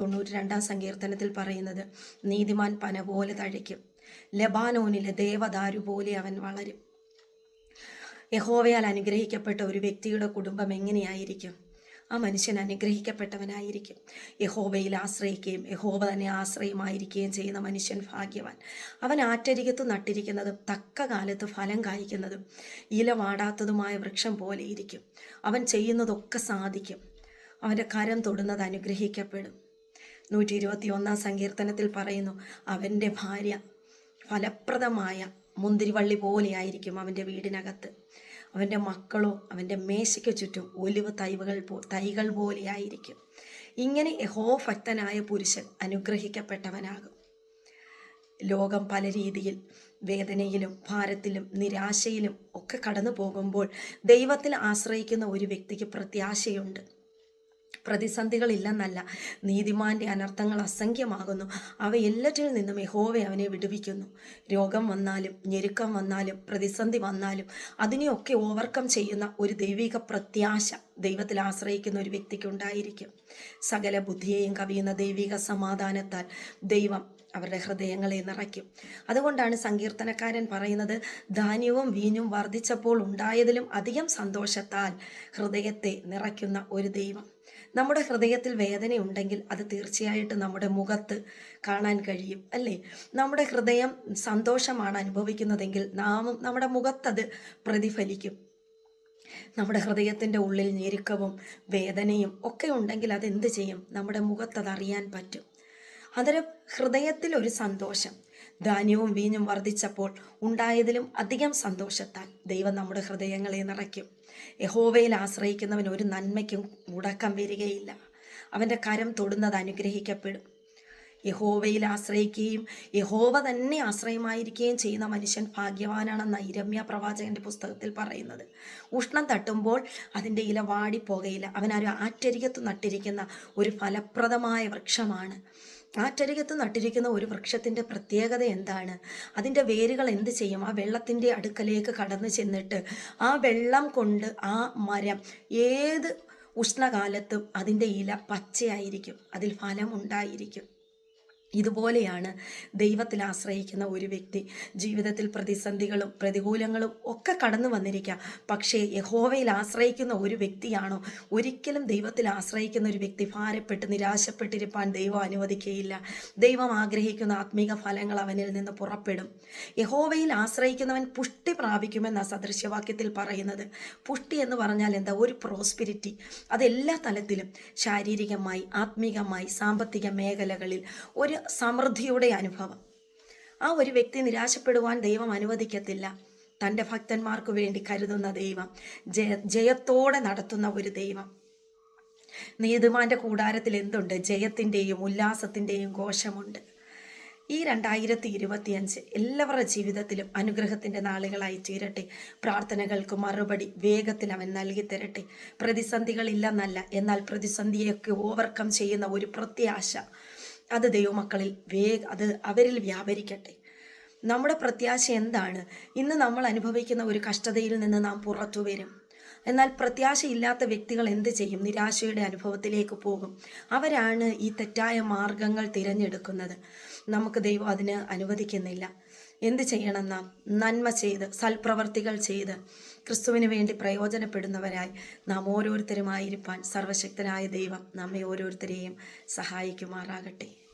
തൊണ്ണൂറ്റി രണ്ടാം സങ്കീർത്തനത്തിൽ പറയുന്നത് നീതിമാൻ പന പോലെ തഴയ്ക്കും. ലബാനോനിലെ ദേവദാരു പോലെ അവൻ വളരും. യഹോവയാൽ അനുഗ്രഹിക്കപ്പെട്ട ഒരു വ്യക്തിയുടെ കുടുംബം എങ്ങനെയായിരിക്കും? ആ മനുഷ്യൻ അനുഗ്രഹിക്കപ്പെട്ടവനായിരിക്കും. യഹോവയിൽ ആശ്രയിക്കുകയും യഹോവ തന്നെ ആശ്രയമായിരിക്കുകയും ചെയ്യുന്ന മനുഷ്യൻ ഭാഗ്യവാൻ. അവൻ ആറ്റരികത്ത് നട്ടിരിക്കുന്നതും തക്ക കാലത്ത് ഫലം കായ്ക്കുന്നതും ഇല വാടാത്തതുമായ വൃക്ഷം പോലെയിരിക്കും അവൻ ചെയ്യുന്നതൊക്കെ സാധിക്കും. അവന്റെ കരം തൊടുന്നത് അനുഗ്രഹിക്കപ്പെടും. നൂറ്റി ഇരുപത്തി ഒന്നാം സങ്കീർത്തനത്തിൽ പറയുന്നു അവന്റെ ഭാര്യ ഫലപ്രദമായ മുന്തിരിവള്ളി പോലെയായിരിക്കും അവന്റെ വീടിനകത്ത്. അവന്റെ മക്കളോ അവന്റെ മേശയ്ക്ക് ചുറ്റും ഒലിവ് തൈവുകൾ പോ തൈകൾ പോലെയായിരിക്കും. ഇങ്ങനെ യഹോഭക്തനായ പുരുഷൻ അനുഗ്രഹിക്കപ്പെട്ടവനാകും. ലോകം പല രീതിയിൽ വേദനയിലും ഭാരത്തിലും നിരാശയിലും ഒക്കെ കടന്നു പോകുമ്പോൾ ദൈവത്തിൽ ആശ്രയിക്കുന്ന ഒരു വ്യക്തിക്ക് പ്രത്യാശയുണ്ട്. പ്രതിസന്ധികളില്ലെന്നല്ല. നീതിമാന്റെ അനർത്ഥങ്ങൾ അസംഖ്യമാകുന്നു. അവ എല്ലാറ്റിൽ നിന്നും യഹോവെ അവനെ വിടുവിക്കുന്നു. രോഗം വന്നാലും ഞെരുക്കം വന്നാലും പ്രതിസന്ധി വന്നാലും അതിനെയൊക്കെ ഓവർകം ചെയ്യുന്ന ഒരു ദൈവിക പ്രത്യാശ ദൈവത്തിൽ ആശ്രയിക്കുന്ന ഒരു വ്യക്തിക്ക് ഉണ്ടായിരിക്കും. സകല ബുദ്ധിയെയും കവിയുന്ന ദൈവിക സമാധാനത്താൽ ദൈവം അവരുടെ ഹൃദയങ്ങളെ നിറയ്ക്കും. അതുകൊണ്ടാണ് സങ്കീർത്തനക്കാരൻ പറയുന്നത് ധാന്യവും വീഞ്ഞും വർദ്ധിച്ചപ്പോൾ ഉണ്ടായതിലും അധികം സന്തോഷത്താൽ ഹൃദയത്തെ നിറയ്ക്കുന്ന ഒരു ദൈവം. നമ്മുടെ ഹൃദയത്തിൽ വേദനയുണ്ടെങ്കിൽ അത് തീർച്ചയായിട്ടും നമ്മുടെ മുഖത്ത് കാണാൻ കഴിയും അല്ലേ? നമ്മുടെ ഹൃദയം സന്തോഷമാണ് അനുഭവിക്കുന്നതെങ്കിൽ നാമും നമ്മുടെ മുഖത്തത് പ്രതിഫലിക്കും. നമ്മുടെ ഹൃദയത്തിന്റെ ഉള്ളിൽ ഞെരുക്കവും വേദനയും ഒക്കെ ഉണ്ടെങ്കിൽ അതെന്ത് ചെയ്യും? നമ്മുടെ മുഖത്തത് അറിയാൻ പറ്റും. അതൊരു ഹൃദയത്തിൽ ഒരു സന്തോഷം ധാന്യവും വീഞ്ഞും വർദ്ധിച്ചപ്പോൾ ഉണ്ടായതിലും അധികം സന്തോഷത്താൽ ദൈവം നമ്മുടെ ഹൃദയങ്ങളെ നിറയ്ക്കും. യഹോവയിൽ ആശ്രയിക്കുന്നവൻ ഒരു നന്മയ്ക്കും മുടക്കം വരികയില്ല. അവന്റെ കരം തൊടുന്നത് അനുഗ്രഹിക്കപ്പെടും. യഹോവയിൽ ആശ്രയിക്കുകയും യഹോവ തന്നെ ആശ്രയമായിരിക്കുകയും ചെയ്യുന്ന മനുഷ്യൻ ഭാഗ്യവാനാണെന്ന ഇരമ്യ പ്രവാചകന്റെ പുസ്തകത്തിൽ പറയുന്നത്. ഉഷ്ണം തട്ടുമ്പോൾ അതിന്റെ ഇല വാടിപ്പോകയില്ല. അവൻ ഒരു ആറ്റരികത്ത് നട്ടിരിക്കുന്ന ഒരു ഫലപ്രദമായ വൃക്ഷമാണ്. ആറ്റരികത്ത് നട്ടിരിക്കുന്ന ഒരു വൃക്ഷത്തിന്റെ പ്രത്യേകത എന്താണ്? അതിന്റെ വേരുകൾ എന്ത് ചെയ്യും? ആ വെള്ളത്തിന്റെ അടുക്കലേക്ക് കടന്നു ചെന്നിട്ട് ആ വെള്ളം കൊണ്ട് ആ മരം ഏത് ഉഷ്ണകാലത്തും അതിന്റെ ഇല പച്ചയായിരിക്കും. അതിൽ ഫലം ഉണ്ടായിരിക്കും. ഇതുപോലെയാണ് ദൈവത്തിൽ ആശ്രയിക്കുന്ന ഒരു വ്യക്തി ജീവിതത്തിൽ പ്രതിസന്ധികളും പ്രതികൂലങ്ങളും ഒക്കെ കടന്നു വന്നിരിക്കാം. പക്ഷേ യഹോവയിൽ ആശ്രയിക്കുന്ന ഒരു വ്യക്തിയാണോ? ഒരിക്കലും ദൈവത്തിൽ ആശ്രയിക്കുന്ന ഒരു വ്യക്തി ഭാരപ്പെട്ട് നിരാശപ്പെട്ടിരിപ്പാൻ ദൈവം അനുവദിക്കുകയില്ല ദൈവം ആഗ്രഹിക്കുന്ന ആത്മീക ഫലങ്ങൾ അവനിൽ നിന്ന് പുറപ്പെടും. യഹോവയിൽ ആശ്രയിക്കുന്നവൻ പുഷ്ടി പ്രാപിക്കുമെന്ന സദൃശ്യവാക്യത്തിൽ പറയുന്നത്. പുഷ്ടി എന്ന് പറഞ്ഞാൽ എന്താ? ഒരു പ്രോസ്പിരിറ്റി. അതെല്ലാ തലത്തിലും ശാരീരികമായി ആത്മീകമായി സാമ്പത്തിക മേഖലകളിൽ ഒരു സമൃദ്ധിയുടെ അനുഭവം. ആ ഒരു വ്യക്തി നിരാശപ്പെടുവാൻ ദൈവം അനുവദിക്കത്തില്ല. തന്റെ ഭക്തന്മാർക്ക് വേണ്ടി കരുതുന്ന ദൈവം ജയ ജയത്തോടെ നടത്തുന്ന ഒരു ദൈവം. നീതുമാന്റെ കൂടാരത്തിൽ എന്തുണ്ട്? ജയത്തിന്റെയും ഉല്ലാസത്തിന്റെയും ഘോഷമുണ്ട്. ഈ രണ്ടായിരത്തി ഇരുപത്തിയഞ്ച് എല്ലാവരുടെ ജീവിതത്തിലും അനുഗ്രഹത്തിന്റെ നാളുകളായി തീരട്ടെ. പ്രാർത്ഥനകൾക്ക് മറുപടി വേഗത്തിൽ അവൻ നൽകി തരട്ടെ. പ്രതിസന്ധികളില്ലെന്നല്ല എന്നാൽ പ്രതിസന്ധിയൊക്കെ ഓവർകം ചെയ്യുന്ന ഒരു പ്രത്യാശ. അത് ദൈവമക്കളിൽ വേഗ അത് അവരിൽ വ്യാപരിക്കട്ടെ. നമ്മുടെ പ്രത്യാശ എന്താണ്? ഇന്ന് നമ്മൾ അനുഭവിക്കുന്ന ഒരു കഷ്ടതയിൽ നിന്ന് നാം പുറത്തു വരും. എന്നാൽ പ്രത്യാശയില്ലാത്ത വ്യക്തികൾ എന്ത് ചെയ്യും? നിരാശയുടെ അനുഭവത്തിലേക്ക് പോകും. അവരാണ് ഈ തെറ്റായ മാർഗങ്ങൾ തിരഞ്ഞെടുക്കുന്നത്. നമുക്ക് ദൈവം അതിന് അനുവദിക്കുന്നില്ല. എന്ത് ചെയ്യണം നാം നന്മ ചെയ്ത് സൽപ്രവർത്തികൾ ചെയ്ത് ക്രിസ്തുവിന് വേണ്ടി പ്രയോജനപ്പെടുന്നവരായി നാം ഓരോരുത്തരുമായിരിക്കാൻ സർവശക്തനായ ദൈവം നമ്മെ ഓരോരുത്തരെയും സഹായിക്കുമാറാകട്ടെ.